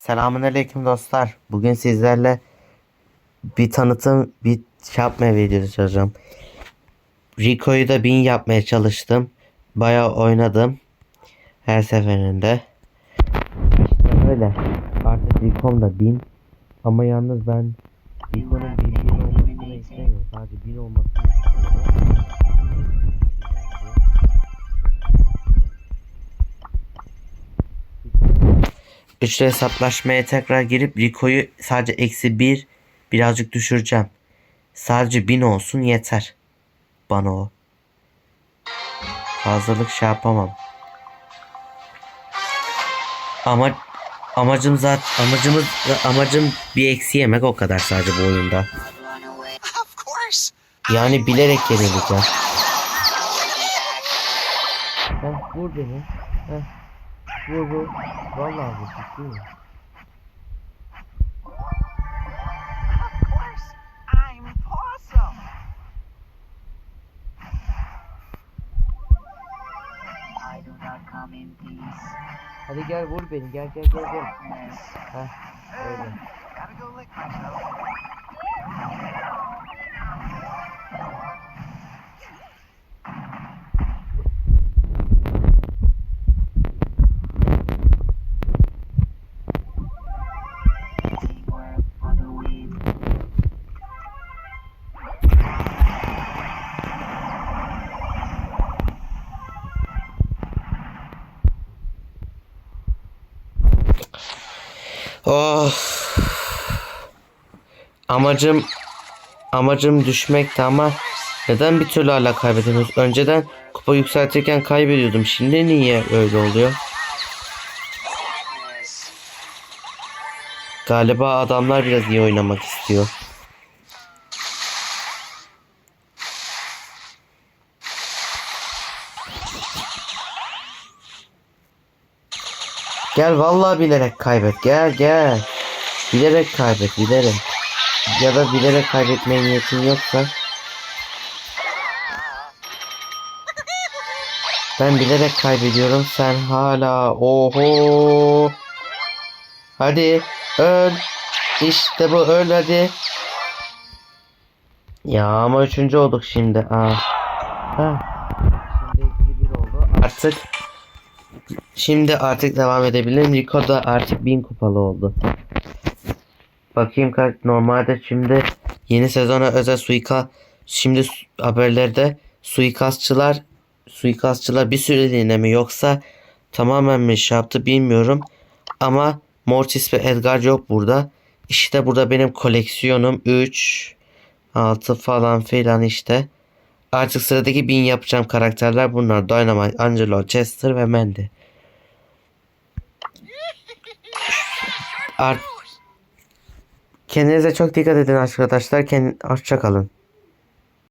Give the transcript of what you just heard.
Selamünaleyküm dostlar. Bugün sizlerle bir tanıtım, bir şey yapmaya videosu çekeceğim. Rico'yu da bin yapmaya çalıştım. Bayağı oynadım. Her seferinde. İşte öyle. Artık Rico'm da bin. Ama yalnız ben Rico'nun bin olmasını istemiyorum. Sadece bin olmasını istiyorum. Üçlü hesaplaşmaya tekrar girip Rico'yu sadece eksi bir birazcık düşüreceğim. Sadece bin olsun yeter. Bana o. Fazlalık şey yapamam. Ama amacım zaten amacımız amacım bir eksi yemek o kadar sadece bu oyunda. Yani bilerek yenileceğim. Heh, vur beni. Heh. Vur vur. Vallahi vur. ciddiyim. Of course. I'm Possum. I do not come in peace. Hadi gel vur beni. Gel gel gel gel. Heh, öyle. Oh. Amacım amacım düşmekti ama neden bir türlü hala kaybedemiyoruz? Önceden kupa yükseltirken kaybediyordum. Şimdi niye öyle oluyor? Galiba adamlar biraz iyi oynamak istiyor. Gel vallahi bilerek kaybet. Gel gel. Bilerek kaybet bilerek. Ya da bilerek kaybetmeye niyetin yoksa. Ben bilerek kaybediyorum. Sen hala oho. Hadi öl. İşte bu öl hadi. Ya ama üçüncü olduk şimdi. Aa. Ha. Şimdi 2-1 oldu. Artık Şimdi artık devam edebilirim. Rico da artık 1000 kupalı oldu. Bakayım kaç normalde şimdi yeni sezona özel suika şimdi haberlerde suikastçılar suikastçılar bir süreliğine mi yoksa tamamen mi şey yaptı bilmiyorum. Ama Mortis ve Edgar yok burada. İşte burada benim koleksiyonum 3 6 falan filan işte. Artık sıradaki 1000 yapacağım karakterler bunlar. Dynamite, Angelo, Chester ve Mandy. Art Kendinize çok dikkat edin arkadaşlar. Kend hoşça kalın.